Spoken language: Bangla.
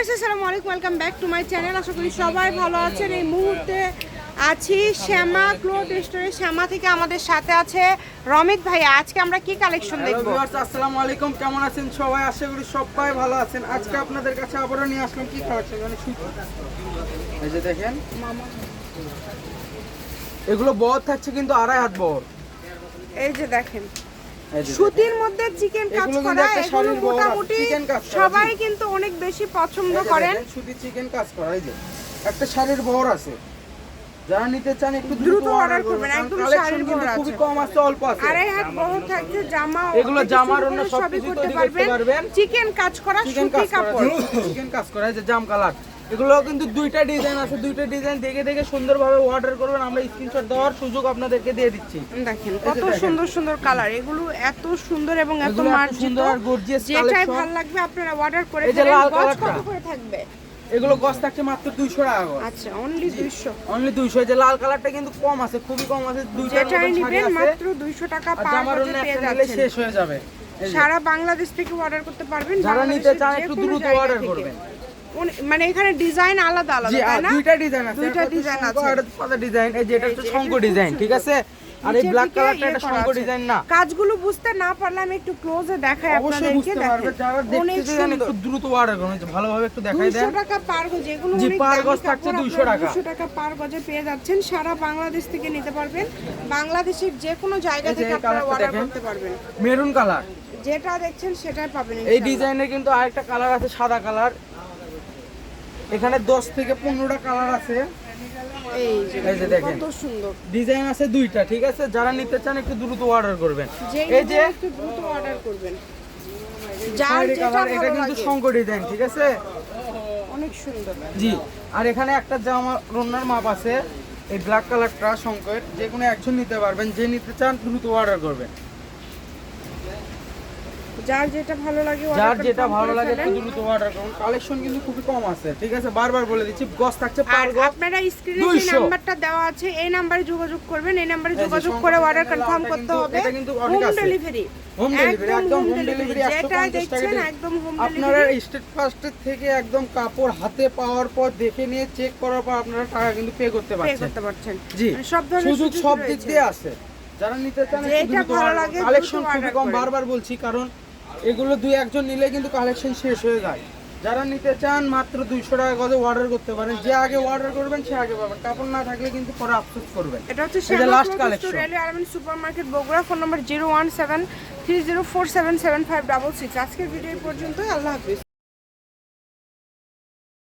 ভিউয়ার্স আসসালামু আলাইকুম welcome back to my channel. আশা করি সবাই ভালো আছেন। এই মুহূর্তে আছি শ্যামা ক্লোথ স্টোরে। শ্যামা থেকে আমাদের সাথে আছে রমিত ভাই। আজকে আমরা কি কালেকশন দেখব? ভিউয়ার্স আসসালামু আলাইকুম। কেমন আছেন সবাই? আশা করি সবাই ভালো আছেন। আজকে আপনাদের কাছে আবারও নিয়ে আসলাম কি কালেকশন মানে এই যে দেখেন। এগুলো বড় থাকছে কিন্তু আড়াই হাত বড় এই যে দেখেন। সুতির মধ্যে চিকেন কাজ করা এগুলো আছে, মোটামুটি সবাই কিন্তু অনেক বেশি পছন্দ করেন। চিকেন কাজ করা এই যে। একটা শাড়ির বহর আছে। যারা নিতে চান একটু দ্রুত অর্ডার করবেন, একদম শাড়ির বহর খুবই কম আছে অল্প আছে। আড়াই হাত বড় থাকছে জামা এগুলো জামার অন্য সব সবই কিছু করতে পারবেন। চিকেন কাজ করা সুতি কাপড়। চিকেন কাজ করা এই যে জাম কালার এগুলো কিন্তু দুইটা ডিজাইন আছে। দুইটা ডিজাইন দেখে দেখে সুন্দরভাবে অর্ডার করবেন। আমরা স্ক্রিনশট দেওয়ার সুযোগ আপনাদেরকে দিয়ে দিচ্ছি। দেখেন কত সুন্দর সুন্দর কালার এগুলো এত সুন্দর এবং এত মার্জিত সুন্দর আর gorgeous যেটাই। ভালো লাগবে আপনারা অর্ডার করে ফেলেন লাল গজ কত। করে থাকবে? এগুলো গছ থাকছে মাত্র দুইশো টাকা গজ আচ্ছা অনলি 200 অনলি দুইশো। যে লাল কালারটা কিন্তু কম আছে খুবই কম আছে। দুইটা নেবেন মাত্র 200 টাকা পার পেয়ে যাচ্ছেন। শেষ হয়ে যাবে। সারা বাংলাদেশ থেকে অর্ডার করতে পারবেন। যারা নিতে চান একটু দ্রুত অর্ডার করবেন। মানে এখানে ডিজাইন আলাদা আলাদা তাই না? দুইটা ডিজাইন আছে। দুইটা ডিজাইন আছে। ডিজাইন এই যে এটা হচ্ছে খুব ডিজাইন ঠিক আছে? আর এই ব্ল্যাক কালারটা ইয়ে এটা আছে। ডিজাইন না। কাজগুলো বুঝতে না পারলে আমি একটু ক্লোজে দেখাই আপনাদেরকে বুঝতে দেখেন। যারা দেখতে চান সুন্দর একটু দ্রুত অর্ডার করুন ভালোভাবে একটু দেখাই 200 টাকা পার গজ যেগুলো জি, পার গজ থাকছে 200 টাকা। 200 টাকা পার গজে পেয়ে যাচ্ছেন সারা বাংলাদেশ থেকে নিতে পারবেন। বাংলাদেশের যে কোনো জায়গা থেকে আপনারা অর্ডার করতে পারবেন। মেরুন কালার যেটা দেখছেন সেটাই পাবেন এই। ডিজাইনের কিন্তু আরেকটা কালার আছে সাদা কালার এখানে 10 থেকে 15টা কালার আছে। এই যে দেখেন। সুন্দর। ডিজাইন আছে দুইটা ঠিক আছে? যারা নিতে চান একটু দ্রুত অর্ডার করবেন। এই যে একটু দ্রুত অর্ডার করবেন। যার যেটা এটা কিন্তু লাগে। ডিজাইন ঠিক আছে? অনেক সুন্দর। জি। আর এখানে একটা জামা রন্নার মাপ আছে। এই ব্ল্যাক কালারটা শঙ্কর যে কোনো একজন নিতে পারবেন। যে নিতে চান দ্রুত অর্ডার করবেন। যার যেটা ভালো লাগে যার যেটা ভালো লাগে। একটু দ্রুত অর্ডার করুন কালেকশন কিন্তু খুবই কম আছে ঠিক আছে? বারবার বলে দিচ্ছি গস থাকছে পার আপনারা স্ক্রিনে যে নাম্বারটা দেওয়া আছে এই নাম্বারে যোগাযোগ করবেন এই নাম্বারে যোগাযোগ করে অর্ডার কনফার্ম করতে হবে। এটা কিন্তু হোম। ডেলিভারি হোম ডেলিভারি একদম হোম ডেলিভারি ডেলিভারি যেটা দেখছেন একদম হোম আপনারা স্টেট ফার্স্টের থেকে একদম কাপড় হাতে পাওয়ার পর দেখে নিয়ে চেক করার পর আপনারা টাকা কিন্তু পে করতে পে পারছেন। করতে পারছেন। জি। মানে সব ধরনের সুযোগ সব দিক দিয়ে আছে। যারা নিতে চান কালেকশন খুবই কম বারবার বলছি কারণ এগুলো দুই একজন নিলে কিন্তু কালেকশন শেষ হয়ে যায়। যারা নিতে চান মাত্র দুইশো টাকা গজে অর্ডার করতে পারেন। যে আগে অর্ডার করবেন সে আগে পাবেন। কাপড় না থাকলে কিন্তু পরে আফসোস করবেন। এটা হচ্ছে লাস্ট যে Shyama last cloth collection। Store railway army supermarket Bogura. Phone number zero one seven three zero four seven seven five double six. আজকের ভিডিও পর্যন্ত আল্লাহ হাফিজ।